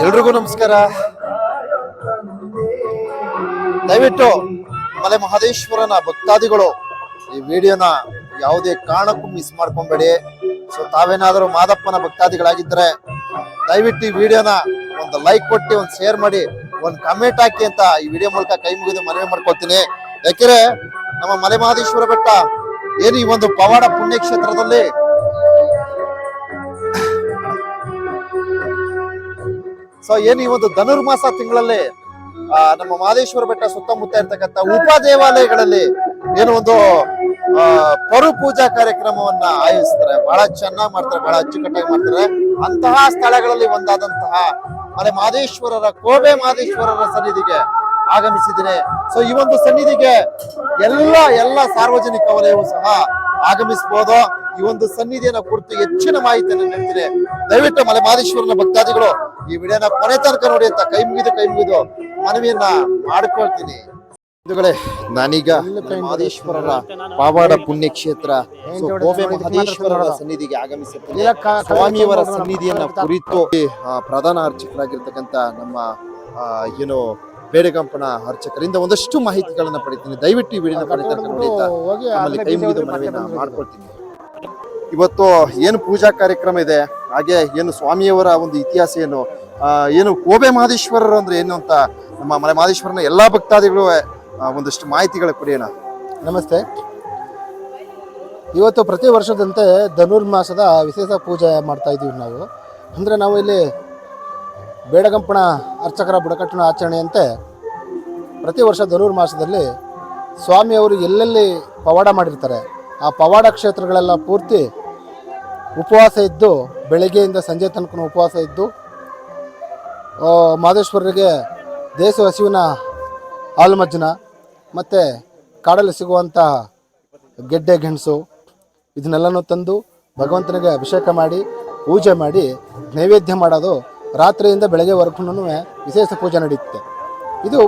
ಎಲ್ರಿಗೂ ನಮಸ್ಕಾರ. ದಯವಿಟ್ಟು ಮಲೆ ಮಹದೇಶ್ವರನ ಭಕ್ತಾದಿಗಳು ಈ ವಿಡಿಯೋನ ಯಾವುದೇ ಕಾರಣಕ್ಕೂ ಮಿಸ್ ಮಾಡ್ಕೊಂಬೇಡಿ. ಸೊ ತಾವೇನಾದರೂ ಮಾದಪ್ಪನ ಭಕ್ತಾದಿಗಳಾಗಿದ್ರೆ ದಯವಿಟ್ಟು ಈ ವಿಡಿಯೋನ ಒಂದು ಲೈಕ್ ಕೊಟ್ಟು, ಒಂದು ಶೇರ್ ಮಾಡಿ, ಒಂದು ಕಮೆಂಟ್ ಹಾಕಿ ಅಂತ ಈ ವಿಡಿಯೋ ಮೂಲಕ ಕೈ ಮುಗಿದು ಮನವಿ ಮಾಡ್ಕೊಳ್ತೀನಿ ಯಾಕೆಂದ್ರೆ ನಮ್ಮ ಮಲೆ ಮಹದೇಶ್ವರ ಬೆಟ್ಟ ಏನು ಈ ಒಂದು ಪವಾಡ ಪುಣ್ಯಕ್ಷೇತ್ರದಲ್ಲಿ? ಸೊ ಏನು ಈ ಒಂದು ಧನುರ್ಮಾಸ ತಿಂಗಳಲ್ಲಿ ನಮ್ಮ ಮಹದೇಶ್ವರ ಬೆಟ್ಟ ಸುತ್ತಮುತ್ತ ಇರ್ತಕ್ಕಂಥ ಉಪ ದೇವಾಲಯಗಳಲ್ಲಿ ಏನು ಒಂದು ಪರು ಪೂಜಾ ಕಾರ್ಯಕ್ರಮವನ್ನ ಆಯೋಜಿಸ್ತಾರೆ. ಬಹಳ ಚೆನ್ನಾಗಿ ಮಾಡ್ತಾರೆ, ಬಹಳ ಅಚ್ಚುಕಟ್ಟಾಗಿ ಮಾಡ್ತಾರೆ. ಅಂತಹ ಸ್ಥಳಗಳಲ್ಲಿ ಒಂದಾದಂತಹ, ಮಲೆ ಮಹದೇಶ್ವರರ, ಕೋಬೆ ಮಹದೇಶ್ವರರ ಸನ್ನಿಧಿಗೆ ಆಗಮಿಸಿದ್ದೀನಿ ಸೊ ಈ ಒಂದು ಸನ್ನಿಧಿಗೆ ಎಲ್ಲ ಎಲ್ಲ ಸಾರ್ವಜನಿಕ ವಲಯವೂ ಸಹ ಆಗಮಿಸಬಹುದು. ಈ ಒಂದು ಸನ್ನಿಧಿಯನ್ನ ಕುರಿತು ಹೆಚ್ಚಿನ ಮಾಹಿತಿಯನ್ನು ನೀಡ್ತೀನಿ ದಯವಿಟ್ಟು ಮಲೆ ಮಹದೇಶ್ವರನ ಭಕ್ತಾದಿಗಳು ಈ ವಿಡಿಯೋನ ಕೊನೆ ತನಕ ನೋಡಿ ಅಂತ ಕೈ ಮುಗಿದು ಕೈ ಮುಗಿದು ಮನವಿಯನ್ನ ಮಾಡ್ಕೊಳ್ತೀನಿ. ನಾನೀಗ ಮಹದೇಶ್ವರರ ಪಾವಾಡ ಪುಣ್ಯಕ್ಷೇತ್ರ ಮಹದೇಶ್ವರರ ಸನ್ನಿಧಿಗೆ ಆಗಮಿಸುತ್ತೇನೆ ಸ್ವಾಮಿಯವರ ಸನ್ನಿಧಿಯನ್ನ ಕುರಿತು ಪ್ರಧಾನ ಅರ್ಚಕರಾಗಿರ್ತಕ್ಕಂತ ನಮ್ಮ ಏನು ಬೇಡಗಂಪನ ಅರ್ಚಕರಿಂದ ಒಂದಷ್ಟು ಮಾಹಿತಿಗಳನ್ನು ಪಡಿತೀನಿ. ದಯವಿಟ್ಟು ಈ ವಿಡಿಯೋನ ಪಡಿತಾರೆ ಕೈ ಮುಗಿದು ಮಾಡ್ಕೊಳ್ತೀನಿ. ಇವತ್ತು ಏನು ಪೂಜಾ ಕಾರ್ಯಕ್ರಮ ಇದೆ? ಹಾಗೆ ಏನು ಸ್ವಾಮಿಯವರ ಒಂದು ಇತಿಹಾಸ ಏನು? ಏನು ಕೋಬೆ ಮಹದೇಶ್ವರರು ಅಂದ್ರೆ ಏನು ಅಂತ ನಮ್ಮ ಮಲೆ ಮಹದೇಶ್ವರನ ಎಲ್ಲಾ ಭಕ್ತಾದಿಗಳು ಒಂದಷ್ಟು ಮಾಹಿತಿಗಳ ಪಡೆಯೋಣ ನಮಸ್ತೆ. ಇವತ್ತು ಪ್ರತಿ ವರ್ಷದಂತೆ ಧನುರ್ಮಾಸದ ವಿಶೇಷ ಪೂಜೆ ಮಾಡ್ತಾ ಇದ್ದೀವಿ ನಾವು. ಅಂದರೆ ನಾವು ಇಲ್ಲಿ ಬೇಡಗಂಪಣ ಅರ್ಚಕರ ಬುಡಕಟ್ಟಿನ ಆಚರಣೆಯಂತೆ ಪ್ರತಿ ವರ್ಷ ಧನುರ್ಮಾಸದಲ್ಲಿ ಸ್ವಾಮಿಯವರು ಎಲ್ಲೆಲ್ಲಿ ಪವಾಡ ಮಾಡಿರ್ತಾರೆ, ಆ ಪವಾಡ ಕ್ಷೇತ್ರಗಳೆಲ್ಲ ಪೂರ್ತಿ ಉಪವಾಸ ಇದ್ದು, ಬೆಳಗ್ಗೆಯಿಂದ ಸಂಜೆ ತನಕ ಉಪವಾಸ ಇದ್ದು ಮಾದೇಶ್ವರರಿಗೆ ದೇಶ ಹಸಿವಿನ ಹಾಲು ಮಜ್ಜನ ಮತ್ತು ಕಾಡಲ್ಲಿ ಸಿಗುವಂತಹ ಗೆಡ್ಡೆ, ಗೆಣಸು ಇದನ್ನೆಲ್ಲನೂ ತಂದು ಭಗವಂತನಿಗೆ ಅಭಿಷೇಕ ಮಾಡಿ, ಪೂಜೆ ಮಾಡಿ, ನೈವೇದ್ಯ ಮಾಡೋದು ರಾತ್ರಿಯಿಂದ ಬೆಳಗ್ಗೆವರೆಗೂ ವಿಶೇಷ ಪೂಜೆ ನಡೆಯುತ್ತೆ. ಇದು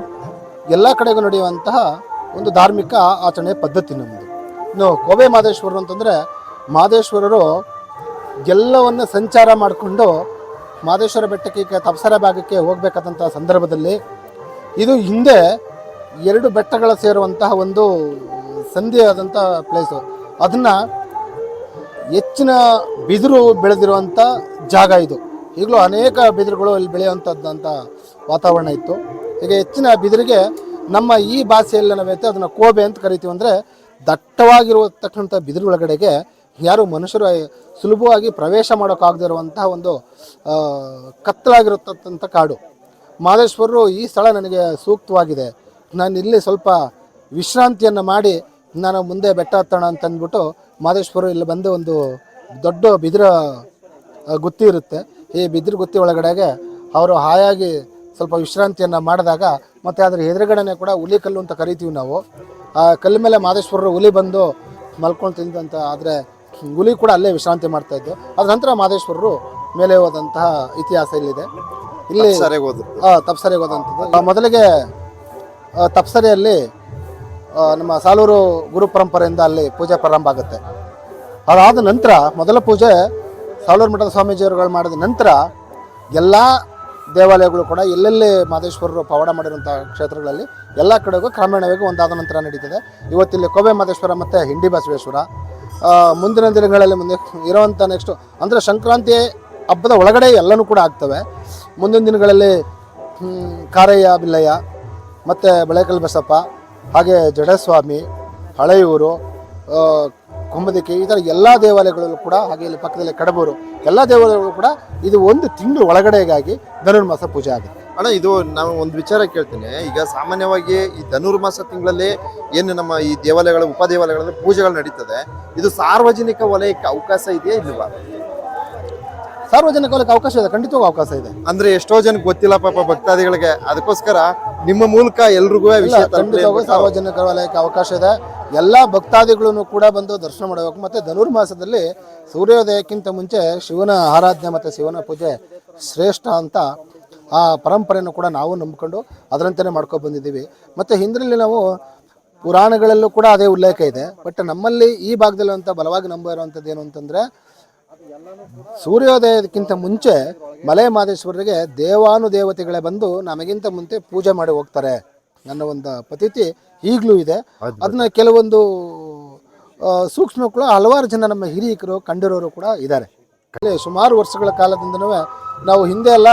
ಎಲ್ಲ ಕಡೆಗೂ ನಡೆಯುವಂತಹ ಒಂದು ಧಾರ್ಮಿಕ ಆಚರಣೆ ಪದ್ಧತಿ ನಮ್ಮದು ಇನ್ನು ಕೋಬೆ ಮಾದೇಶ್ವರರು ಅಂತಂದರೆ ಮಾದೇಶ್ವರರು ಎಲ್ಲವನ್ನು ಸಂಚಾರ ಮಾಡಿಕೊಂಡು ಮಾದೇಶ್ವರ ಬೆಟ್ಟಕ್ಕೆ ತಪ್ಸರ ಭಾಗಕ್ಕೆ ಹೋಗಬೇಕಾದಂತಹ ಸಂದರ್ಭದಲ್ಲಿ ಇದು ಹಿಂದೆ ಎರಡು ಬೆಟ್ಟಗಳ ಸೇರುವಂತಹ ಒಂದು ಸಂಧಿಯಾದಂಥ ಪ್ಲೇಸು ಅದನ್ನು ಹೆಚ್ಚಿನ ಬಿದಿರು ಬೆಳೆದಿರುವಂಥ ಜಾಗ ಇದು. ಈಗಲೂ ಅನೇಕ ಬಿದಿರುಗಳು ಇಲ್ಲಿ ಬೆಳೆಯುವಂಥದ್ದಂಥ ವಾತಾವರಣ ಇತ್ತು. ಈಗ ಹೆಚ್ಚಿನ ಬಿದಿರಿಗೆ ನಮ್ಮ ಈ ಭಾಷೆಯಲ್ಲಿ ನಾವೈತೆ ಅದನ್ನು ಕೋಬೆ ಅಂತ ಕರಿತೀವಿ ಅಂದರೆ ದಟ್ಟವಾಗಿರತಕ್ಕಂಥ ಬಿದಿರು ಒಳಗಡೆಗೆ ಯಾರು ಮನುಷ್ಯರು ಸುಲಭವಾಗಿ ಪ್ರವೇಶ ಮಾಡೋಕ್ಕಾಗದೇ ಇರುವಂತಹ ಒಂದು ಕತ್ತಲಾಗಿರತಕ್ಕಂಥ ಕಾಡು. ಮಾದೇಶ್ವರರು ಈ ಸ್ಥಳ ನನಗೆ ಸೂಕ್ತವಾಗಿದೆ. ನಾನು ಇಲ್ಲಿ ಸ್ವಲ್ಪ ವಿಶ್ರಾಂತಿಯನ್ನು ಮಾಡಿ ನಾನು ಮುಂದೆ ಬೆಟ್ಟ ಹತ್ತೋಣ ಅಂತ ಅಂದ್ಬಿಟ್ಟು ಮಾದೇಶ್ವರರು ಇಲ್ಲಿ ಬಂದು ಒಂದು ದೊಡ್ಡ ಬಿದಿರ ಗುತ್ತಿ ಇರುತ್ತೆ. ಈ ಬಿದಿರು ಗುತ್ತಿ ಒಳಗಡೆಗೆ ಅವರು ಹಾಯಾಗಿ ಸ್ವಲ್ಪ ವಿಶ್ರಾಂತಿಯನ್ನು ಮಾಡಿದಾಗ ಮತ್ತು ಅದರ ಎದುರುಗಡೆನೆ ಕೂಡ ಹುಲಿ ಕಲ್ಲು ಅಂತ ಕರಿತೀವಿ ನಾವು. ಆ ಕಲ್ಲು ಮೇಲೆ ಮಾದೇಶ್ವರರು ಹುಲಿ ಬಂದು ಮಲ್ಕೊಂಡು ತಿಂದಂತ ಆದರೆ ಹುಲಿ ಕೂಡ ಅಲ್ಲೇ ವಿಶ್ರಾಂತಿ ಮಾಡ್ತಾ ಇದ್ದು. ಅದ ನಂತರ ಮಾದೇಶ್ವರರು ಮೇಲೆ ಹೋದಂತಹ ಇತಿಹಾಸ ಇಲ್ಲಿದೆ. ಇಲ್ಲಿ ತಪ್ಸರಿಗೆ ಹೋದಂಥದ್ದು. ಮೊದಲಿಗೆ ತಪ್ಸರೆಯಲ್ಲಿ ತಪ್ಸರಿಯಲ್ಲಿ ನಮ್ಮ ಸಾಲೂರು ಗುರು ಪರಂಪರೆಯಿಂದ ಅಲ್ಲಿ ಪೂಜೆ ಪ್ರಾರಂಭ ಆಗುತ್ತೆ. ಅದಾದ ನಂತರ ಮೊದಲ ಪೂಜೆ ಸಾಲೂರು ಮಠದ ಸ್ವಾಮೀಜಿಯವರುಗಳು ಮಾಡಿದ ನಂತರ ಎಲ್ಲ ದೇವಾಲಯಗಳು ಕೂಡ ಎಲ್ಲೆಲ್ಲಿ ಮಹದೇಶ್ವರರು ಪವಾಡ ಮಾಡಿರುವಂಥ ಕ್ಷೇತ್ರಗಳಲ್ಲಿ ಎಲ್ಲ ಕಡೆಗೂ ಕ್ರಮೇಣವಾಗಿ ಒಂದಾದ ನಂತರ ನಡೀತದೆ. ಇವತ್ತಿಲ್ಲಿ ಕೋಬೆ ಮಾದೇಶ್ವರ ಮತ್ತು ಹಿಂಡಿ ಬಸವೇಶ್ವರ ಮುಂದಿನ ದಿನಗಳಲ್ಲಿ ಮುಂದೆ ಇರುವಂಥ ನೆಕ್ಸ್ಟು ಅಂದರೆ ಸಂಕ್ರಾಂತಿ ಹಬ್ಬದ ಒಳಗಡೆ ಎಲ್ಲನೂ ಕೂಡ ಆಗ್ತವೆ. ಮುಂದಿನ ದಿನಗಳಲ್ಲಿ ಕಾರಯ್ಯ, ಬಿಲ್ಲಯ್ಯ ಮತ್ತು ಬಳೆಕಲ್ ಬಸಪ್ಪ, ಹಾಗೆ ಜಡಸ್ವಾಮಿ, ಹಳೆಯೂರು ಕುಂಬದಿಕೆ ಈ ಥರ ಎಲ್ಲ ದೇವಾಲಯಗಳಲ್ಲೂ ಕೂಡ, ಹಾಗೆ ಇಲ್ಲಿ ಪಕ್ಕದಲ್ಲಿ ಕಡಬೂರು, ಎಲ್ಲ ದೇವಾಲಯಗಳು ಕೂಡ ಇದು ಒಂದು ತಿಂಗಳು ಒಳಗಡೆಗಾಗಿ ಧನುರ್ಮಾಸ ಪೂಜೆ ಆಗುತ್ತೆ. ಅಣ್ಣ, ಇದು ನಾವು ಒಂದು ವಿಚಾರ ಕೇಳ್ತೀನಿ. ಈಗ ಸಾಮಾನ್ಯವಾಗಿ ಈ ಧನುರ್ಮಾಸ ತಿಂಗಳಲ್ಲಿ ಏನು ನಮ್ಮ ಈ ದೇವಾಲಯಗಳ ಉಪದೇವಾಲಯಗಳಲ್ಲಿ ಪೂಜೆಗಳು ನಡೀತದೆ. ಇದು ಸಾರ್ವಜನಿಕ ವಲಯಕ್ಕೆ ಅವಕಾಶ ಇದೆಯಾ ಇಲ್ವಾ? ಸಾರ್ವಜನಿಕ ವಲಯಕ್ಕೆ ಅವಕಾಶ ಇದೆ ಖಂಡಿತವಾಗೂ ಅವಕಾಶ ಇದೆ. ಅಂದ್ರೆ ಎಷ್ಟೋ ಜನಕ್ಕೆ ಗೊತ್ತಿಲ್ಲ ಪಾಪ ಭಕ್ತಾದಿಗಳಿಗೆ ಅದಕ್ಕೋಸ್ಕರ ನಿಮ್ಮ ಮೂಲಕ ಎಲ್ರಿಗೂ ವಿಷಯ ತಲುಪಲಿ ಖಂಡಿತವಾಗೂ ಅಂದ್ಬಿಟ್ಟು ಸಾರ್ವಜನಿಕ ವಲಯಕ್ಕೆ ಅವಕಾಶ ಇದೆ. ಎಲ್ಲ ಭಕ್ತಾದಿಗಳನ್ನು ಕೂಡ ಬಂದು ದರ್ಶನ ಮಾಡಬೇಕು. ಮತ್ತೆ ಧನುರ್ಮಾಸದಲ್ಲಿ ಸೂರ್ಯೋದಯಕ್ಕಿಂತ ಮುಂಚೆ ಶಿವನ ಆರಾಧನೆ ಮತ್ತು ಶಿವನ ಪೂಜೆ ಶ್ರೇಷ್ಠ ಅಂತ ಆ ಪರಂಪರೆಯನ್ನು ಕೂಡ ನಾವು ನಂಬಿಕೊಂಡು ಅದರಂತೆಯೇ ಮಾಡ್ಕೊಂಡು ಬಂದಿದ್ದೀವಿ. ಮತ್ತು ಹಿಂದಿನಲ್ಲಿ ನಾವು ಪುರಾಣಗಳಲ್ಲೂ ಕೂಡ ಅದೇ ಉಲ್ಲೇಖ ಇದೆ. ಬಟ್ ನಮ್ಮಲ್ಲಿ ಈ ಭಾಗದಲ್ಲಿ ಅಂತ ಬಲವಾಗಿ ನಂಬಿರುವಂಥದ್ದು ಏನು ಅಂತಂದ್ರೆ ಸೂರ್ಯೋದಯಕ್ಕಿಂತ ಮುಂಚೆ ಮಲೆ ಮಾದೇಶ್ವರರಿಗೆ ದೇವಾನುದೇವತೆಗಳೇ ಬಂದು ನಮಗಿಂತ ಮುಂಚೆ ಪೂಜೆ ಮಾಡಿ ಹೋಗ್ತಾರೆ. ನನ್ನ ಒಂದು ಪದ್ಧತಿ ಈಗಲೂ ಇದೆ. ಅದನ್ನ ಕೆಲವೊಂದು ಸೂಕ್ಷ್ಮ ಕೂಡ ಹಲವಾರು ಜನ ನಮ್ಮ ಹಿರಿಯಕರು ಕಂಡಿರೋರು ಕೂಡ ಇದ್ದಾರೆ. ಅಲ್ಲಿ ಸುಮಾರು ವರ್ಷಗಳ ಕಾಲದಿಂದನೂ ನಾವು ಹಿಂದೆ ಎಲ್ಲ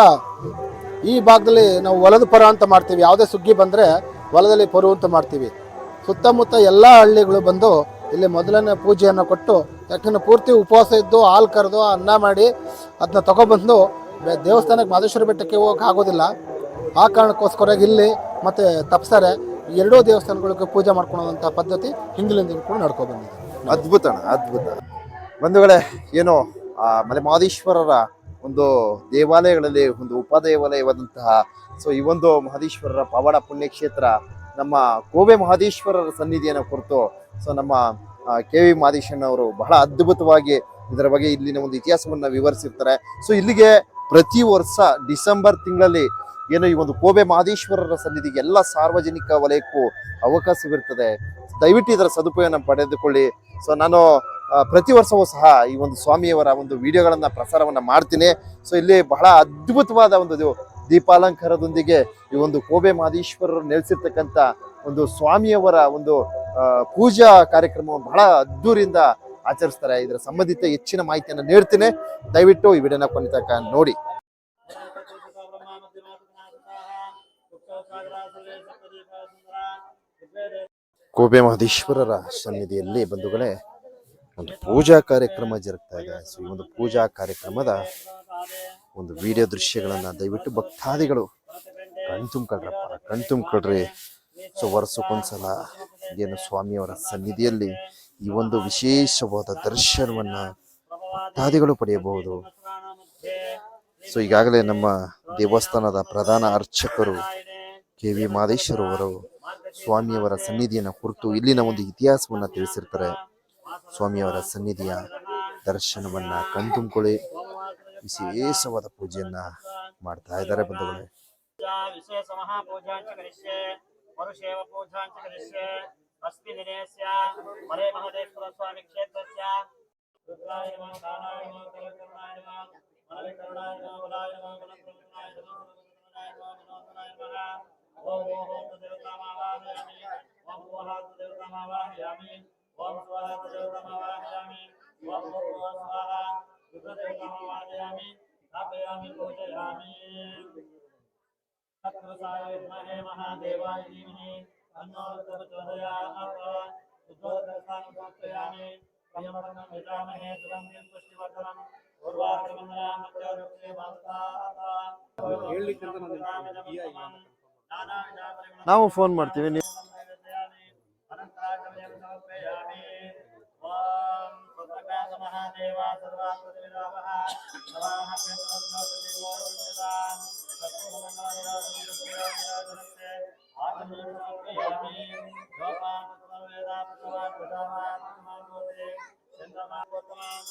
ಈ ಭಾಗದಲ್ಲಿ ನಾವು ಹೊಲದ ಪರ ಅಂತ ಮಾಡ್ತೀವಿ. ಯಾವುದೇ ಸುಗ್ಗಿ ಬಂದರೆ ಹೊಲದಲ್ಲಿ ಪರು ಅಂತ ಮಾಡ್ತೀವಿ. ಸುತ್ತಮುತ್ತ ಎಲ್ಲ ಹಳ್ಳಿಗಳು ಬಂದು ಇಲ್ಲಿ ಮೊದಲನೇ ಪೂಜೆಯನ್ನು ಕೊಟ್ಟು ಯಾಕಂದ್ರೆ ಪೂರ್ತಿ ಉಪವಾಸ ಇದ್ದು ಹಾಲು ಕರೆದು ಅನ್ನ ಮಾಡಿ ಅದನ್ನ ತಗೊಬಂದು ದೇವಸ್ಥಾನಕ್ಕೆ ಮಾದೇಶ್ವರ ಬೆಟ್ಟಕ್ಕೆ ಹೋಗಕ್ಕೆ ಆಗೋದಿಲ್ಲ. ಆ ಕಾರಣಕ್ಕೋಸ್ಕರ ಇಲ್ಲಿ ಮತ್ತೆ ತಪ್ಸರೆ ಎರಡೂ ದೇವಸ್ಥಾನಗಳಿಗೆ ಪೂಜೆ ಮಾಡ್ಕೊಳ್ಳೋವಂಥ ಪದ್ಧತಿ ಹಿಂದಿಲಿಂದ ಕೂಡ ನಡ್ಕೊ ಬಂದಿದೆ. ಅದ್ಭುತ ಅದ್ಭುತ. ಬಂಧುಗಳೇ, ಏನು, ಆ ಮಲೆ ಮಹದೇಶ್ವರರ ಒಂದು ದೇವಾಲಯಗಳಲ್ಲಿ ಒಂದು ಉಪದೇವಾಲಯವಾದಂತಹ, ಸೊ ಈ ಒಂದು ಮಹದೇಶ್ವರರ ಪವಾಡ ಪುಣ್ಯಕ್ಷೇತ್ರ ನಮ್ಮ ಕೋವೆ ಮಹದೇಶ್ವರರ ಸನ್ನಿಧಿಯನ್ನು ಕುರಿತು, ಸೊ ನಮ್ಮ ಕೆ ವಿ ಅವರು ಬಹಳ ಅದ್ಭುತವಾಗಿ ಇದರ ಬಗ್ಗೆ ಇಲ್ಲಿನ ಒಂದು ಇತಿಹಾಸವನ್ನ ವಿವರಿಸಿರ್ತಾರೆ. ಸೊ ಇಲ್ಲಿಗೆ ಪ್ರತಿ ವರ್ಷ ಡಿಸೆಂಬರ್ ತಿಂಗಳಲ್ಲಿ ಏನು ಈ ಒಂದು ಕೋಬೆ ಮಹದೇಶ್ವರರ ಸನ್ನಿಧಿಗೆ ಎಲ್ಲ ಸಾರ್ವಜನಿಕ ವಲಯಕ್ಕೂ ಅವಕಾಶವಿರ್ತದೆ. ದಯವಿಟ್ಟು ಇದರ ಸದುಪಯೋಗ ಪಡೆದುಕೊಳ್ಳಿ. ಸೊ ನಾನು ಪ್ರತಿ ವರ್ಷವೂ ಸಹ ಈ ಒಂದು ಸ್ವಾಮಿಯವರ ಒಂದು ವಿಡಿಯೋಗಳನ್ನ ಪ್ರಸಾರವನ್ನ ಮಾಡ್ತೀನಿ. ಸೊ ಇಲ್ಲಿ ಬಹಳ ಅದ್ಭುತವಾದ ಒಂದು ದೀಪಾಲಂಕಾರದೊಂದಿಗೆ ಈ ಒಂದು ಕೋಬೆ ಮಹದೇಶ್ವರರು ನೆಲೆಸಿರ್ತಕ್ಕಂಥ ಒಂದು ಸ್ವಾಮಿಯವರ ಒಂದು ಪೂಜಾ ಕಾರ್ಯಕ್ರಮವನ್ನು ಬಹಳ ಅದ್ದೂರಿಯಿಂದ ಆಚರಿಸ್ತಾರೆ. ಇದರ ಸಂಬಂಧಿತ ಹೆಚ್ಚಿನ ಮಾಹಿತಿಯನ್ನು ನೀಡ್ತೀನಿ. ದಯವಿಟ್ಟು ಈ ವಿಡಿಯೋನ ಕೊನೆ ತನಕ ನೋಡಿ. ಕೋಬೆ ಮಹದೇಶ್ವರರ ಸನ್ನಿಧಿಯಲ್ಲಿ ಬಂಧುಗಳೇ, ಒಂದು ಪೂಜಾ ಕಾರ್ಯಕ್ರಮ ಜರುಗ್ತಾ ಇದೆ. ಈ ಒಂದು ಪೂಜಾ ಕಾರ್ಯಕ್ರಮದ ಒಂದು ವಿಡಿಯೋ ದೃಶ್ಯಗಳನ್ನು ದಯವಿಟ್ಟು ಭಕ್ತಾದಿಗಳು ಕಣ್ತುಂಬ್ಕೊಳ್ರಪ್ಪ, ಕಣ್ತುಂಬ್ಕೊಳ್ರಿ. ಸೊ ವರ್ಷಕ್ಕೊಂದ್ಸಲ ಏನು ಸ್ವಾಮಿಯವರ ಸನ್ನಿಧಿಯಲ್ಲಿ ಈ ಒಂದು ವಿಶೇಷವಾದ ದರ್ಶನವನ್ನ ಭಕ್ತಾದಿಗಳು ಪಡೆಯಬಹುದು. ಸೊ ಈಗಾಗಲೇ ನಮ್ಮ ದೇವಸ್ಥಾನದ ಪ್ರಧಾನ ಅರ್ಚಕರು ಕೆ ವಿ ಮಾದೇಶ್ವರವರು ಸ್ವಾಮಿಯವರ ಸನ್ನಿಧಿಯನ್ನು ಕುರಿತು ಇಲ್ಲಿನ ಒಂದು ಇತಿಹಾಸವನ್ನು ತಿಳಿಸಿರ್ತಾರೆ. ಸ್ವಾಮಿಯವರ ಸನ್ನಿಧಿಯ ದರ್ಶನವನ್ನು ಕಣ್ತುಂಬಿಕೊಳ್ಳಿ. ವಿಶೇಷವಾದ ಪೂಜೆಯನ್ನು ಮಾಡ್ತಾ ಇದ್ದಾರೆ ಬಂಧುಗಳೇ. मरुषेव पूजां च करिष्ये। अस्ति निरेस्य हरे महादेश्वर स्वामी क्षेत्रस्य। रुद्राय नमः कालाय नमः करुणाय नमः हरे करुणाय नमः, बलाय नमः मनोकरुणाय नमः मनोकरुणाय नमः मनोकरुणाय नमः। ओम ओम देवतामावाहयामि ओम ओम देवतामावाहयामि ओम स्वाहा देवतामावाहयामि ओम ओम स्वाहा रुद्रदेवतामावाहयामि स्थापयामि, पूजयामि। तत्पुरुषाय विद्महे महादेवाय धीमहि तन्नो प्रचोदयात् उद्बोधनस्थानं समर्पयामि प्रियमरणं विजामहे सुगन्धिं पुष्टिवर्धनम् उर्वारुकमन्दनां मध्यवृक्षे ನಾವು ಫೋನ್ ಮಾಡ್ತೀವಿ ನೀವು ಸವಾಹ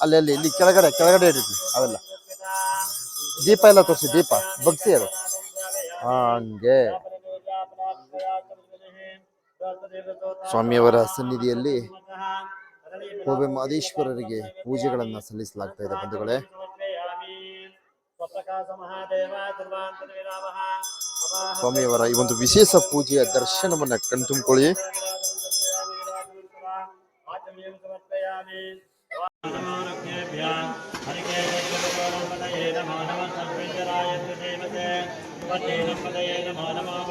ಅಲ್ಲಿ ಅಲ್ಲಿ, ಇಲ್ಲಿ ಕೆಳಗಡೆ ಕೆಳಗಡೆ ಇರುತ್ತೆ ಅವೆಲ್ಲ. ದೀಪ ಎಲ್ಲ ತೋರಿಸಿ, ದೀಪ, ಭಕ್ತಿ ಅದು. ಹಂಗೆ. ಸ್ವಾಮಿಯವರ ಸನ್ನಿಧಿಯಲ್ಲಿ ಕೋಬೆ ಮಾದೇಶ್ವರರಿಗೆ ಪೂಜೆಗಳನ್ನ ಸಲ್ಲಿಸಲಾಗ್ತಾ ಇದೆ ಬಂಧುಗಳೇ. ಸ್ವಾಮಿಯವರ ಈ ಒಂದು ವಿಶೇಷ ಪೂಜೆಯ ದರ್ಶನವನ್ನ ಕಣ್ತುಂಬ್ಕೊಳ್ಳಿ ನಮೋ ನಮಃ.